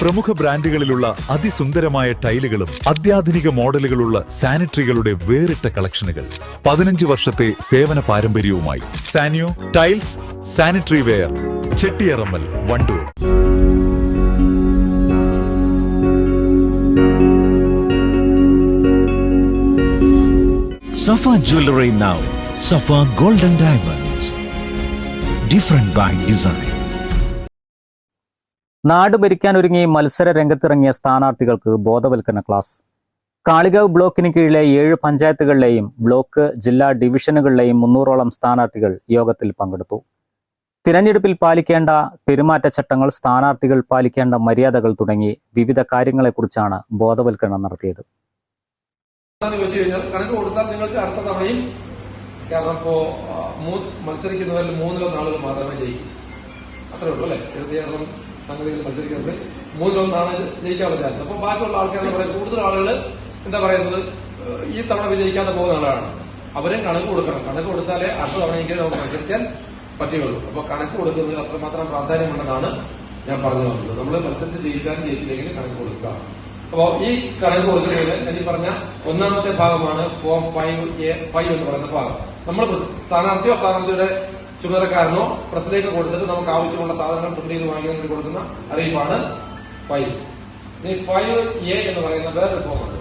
പ്രമുഖ ബ്രാൻഡുകളിലുള്ള അതിസുന്ദരമായ ടൈലുകളും അത്യാധുനിക മോഡലുകളുള്ള സാനിറ്ററികളുടെ വേറിട്ട കളക്ഷനുകൾ. പതിനഞ്ച് വർഷത്തെ സേവന പാരമ്പര്യവുമായി Saniyo tiles sanitary ware Chettiyarammal Wandoor. Safa jewellery now Safa golden diamonds different by design. നാട് ഭരിക്കാൻ ഒരുങ്ങി മത്സര രംഗത്തിറങ്ങിയ സ്ഥാനാർത്ഥികൾക്ക് ബോധവൽക്കരണ ക്ലാസ്. കാളികാവ് ബ്ലോക്കിന് കീഴിലെ ഏഴ് പഞ്ചായത്തുകളിലെയും ബ്ലോക്ക് ജില്ലാ ഡിവിഷനുകളിലെയും മുന്നൂറോളം സ്ഥാനാർത്ഥികൾ യോഗത്തിൽ പങ്കെടുത്തു. തിരഞ്ഞെടുപ്പിൽ പാലിക്കേണ്ട പെരുമാറ്റച്ചട്ടങ്ങൾ സ്ഥാനാർത്ഥികൾ പാലിക്കേണ്ട മര്യാദകൾ തുടങ്ങി വിവിധ കാര്യങ്ങളെക്കുറിച്ചാണ് ബോധവൽക്കരണം നടത്തിയത്. കണക്ക് കൊടുത്താൽ നിങ്ങൾക്ക് കാരണം ഇപ്പോ മത്സരിക്കുന്നവരിൽ മൂന്നിലൊന്നാളുകൾ മാത്രമേ ജയിക്കൂ. അത്രേ ഉള്ളൂ അല്ലെ? സംഗതികൾ മത്സരിക്കുന്നത് മൂന്നിലൊന്നാണ് ജയിക്കാനുള്ള ചാൻസ് അപ്പൊ ബാക്കിയുള്ള ആൾക്കാർ പറയുന്നത് കൂടുതൽ ആളുകൾ എന്താ പറയുന്നത് ഈ തവണ വിജയിക്കാതെ പോകുന്ന ആളാണ്. അവരും കണക്ക് കൊടുക്കണം. കണക്ക് കൊടുത്താലേ അടുത്ത തവണയെങ്കിലും നമുക്ക് മത്സരിക്കാൻ പറ്റുകയുള്ളൂ. അപ്പൊ കണക്ക് കൊടുക്കുന്നതിൽ അത്രമാത്രം പ്രാധാന്യമുണ്ടെന്നാണ് ഞാൻ പറഞ്ഞു വന്നത്. നമ്മൾ മത്സരിച്ച് ജയിച്ചാലും ജയിച്ചില്ലെങ്കിലും കണക്ക് കൊടുക്കുക അപ്പോ ഈ കണക്ക് കൊടുക്കുന്നതിന് ഞാൻ പറഞ്ഞ ഒന്നാമത്തെ ഭാഗമാണ് ഫോം ഫൈവ് എ ഫൈവ് എന്ന് പറയുന്ന ഭാഗം. നമ്മൾ സ്ഥാനാർത്ഥിയോ സ്ഥാനാർത്ഥിയുടെ ചുമതലക്കാരനോ പ്രസിലേക്ക് കൊടുത്തിട്ട് നമുക്ക് ആവശ്യമുള്ള സാധനങ്ങൾ പ്രിന്റ് ചെയ്ത് വാങ്ങിക്കാൻ കൊടുക്കുന്ന അറിയിപ്പാണ് ഫൈവ് ഇനി ഫൈവ് എ എന്ന് പറയുന്ന വേറൊരു ഫോമാണ്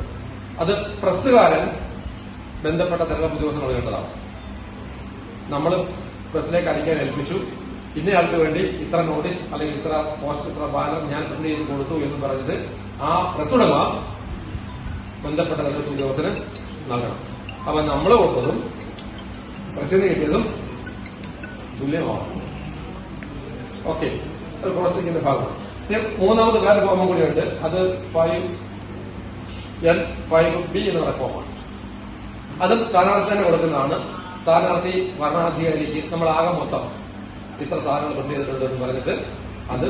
അത് പ്രസ്സുകാരൻ ബന്ധപ്പെട്ട തെരഞ്ഞെടുപ്പ് ഉദ്യോഗസ്ഥർ നൽകേണ്ടതാണ്. നമ്മൾ പ്രസിലേക്ക് അടിക്കാൻ ഏൽപ്പിച്ചു. ഇന്നയാൾക്ക് വേണ്ടി ഇത്ര നോട്ടീസ് അല്ലെങ്കിൽ ഇത്ര പോസ്റ്റ് ഇത്ര ബാനർ ഞാൻ പ്രിന്റ് ചെയ്ത് കൊടുത്തു എന്ന് പറഞ്ഞിട്ട് ആ പ്രസുടമ ബന്ധപ്പെട്ട തെരഞ്ഞെടുപ്പ് ഉദ്യോഗസ്ഥന് നൽകണം. അപ്പൊ നമ്മൾ കൊടുത്തതും പ്രസിന് കിട്ടിയതും തുല്യമാവും ഓക്കെ അത് പ്രോസസിംഗിന്റെ ഭാഗമാണ് ഇനി മൂന്നാമത് വേറെ ഫോമും കൂടിയുണ്ട്. അത് ഫൈവ് എൻ ഫൈവ് ബി എന്ന് പറയുന്ന ഫോമാണ് അതും സ്ഥാനാർത്ഥി തന്നെ കൊടുക്കുന്നതാണ്. സ്ഥാനാർത്ഥി ഭരണാധികാരിക്ക് നമ്മൾ ആകെ മൊത്തം ഇത്ര സാധനങ്ങൾ പ്രിന്റ് ചെയ്തിട്ടുണ്ട് എന്ന് പറഞ്ഞിട്ട് അത്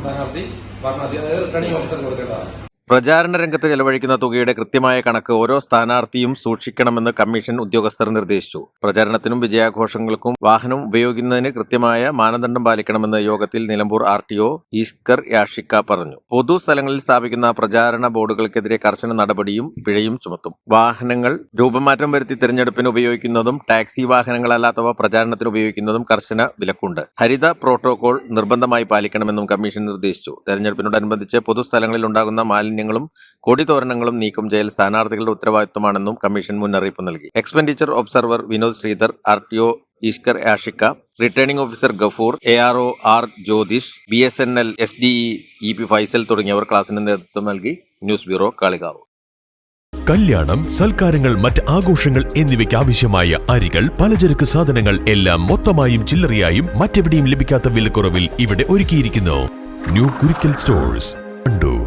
സ്ഥാനാർത്ഥി ഭരണാധികാരി റിട്ടേണിംഗ് ഓഫീസർ കൊടുക്കേണ്ടതാണ്. പ്രചാരണ രംഗത്ത് ചെലവഴിക്കുന്ന തുകയുടെ കൃത്യമായ കണക്ക് ഓരോ സ്ഥാനാർത്ഥിയും സൂക്ഷിക്കണമെന്ന് കമ്മീഷൻ ഉദ്യോഗസ്ഥർ നിർദ്ദേശിച്ചു. പ്രചാരണത്തിനും വിജയാഘോഷങ്ങൾക്കും വാഹനം ഉപയോഗിക്കുന്നതിന് കൃത്യമായ മാനദണ്ഡം പാലിക്കണമെന്ന് യോഗത്തിൽ Nilambur R T O Iskar Yashika പറഞ്ഞു. പൊതുസ്ഥലങ്ങളിൽ സ്ഥാപിക്കുന്ന പ്രചാരണ ബോർഡുകൾക്കെതിരെ കർശന നടപടിയും പിഴയും ചുമത്തും. വാഹനങ്ങൾ രൂപമാറ്റം വരുത്തി തിരഞ്ഞെടുപ്പിന് ഉപയോഗിക്കുന്നതും ടാക്സി വാഹനങ്ങളല്ലാത്തവ പ്രചാരണത്തിന് ഉപയോഗിക്കുന്നതും കർശന വിലക്കുണ്ട്. ഹരിത പ്രോട്ടോകോൾ നിർബന്ധമായി പാലിക്കണമെന്നും കമ്മീഷൻ നിർദ്ദേശിച്ചു. തെരഞ്ഞെടുപ്പിനോടനുബന്ധിച്ച് പൊതുസ്ഥലങ്ങളിൽ ഉണ്ടാകുന്ന മാലിന്യങ്ങളും കൊടിതോരണങ്ങളും നീക്കം ചെയ്യൽ സ്ഥാനാർത്ഥികളുടെ ഉത്തരവാദിത്തമാണെന്നും കമ്മീഷൻ മുന്നറിയിപ്പ് നൽകി. Expenditure observer Vinod Sreedhar R T O Ishkar Ashika returning officer Gafoor A R O R Jyothish B S N L S D E P Faisal തുടങ്ങിയവർ ക്ലാസിന് നേതൃത്വം നൽകി. News bureau Kalikavu. കല്യാണം സൽക്കാരങ്ങൾ മറ്റ് ആഘോഷങ്ങൾ എന്നിവയ്ക്ക് ആവശ്യമായ അരികൾ പലചരക്ക് സാധനങ്ങൾ എല്ലാം മൊത്തമായും ചില്ലറയായും മറ്റെവിടെയും ലഭിക്കാത്ത വിലക്കുറവിൽ ഇവിടെ ഒരുക്കിയിരിക്കുന്നു. New Kurikkal stores Kandoor.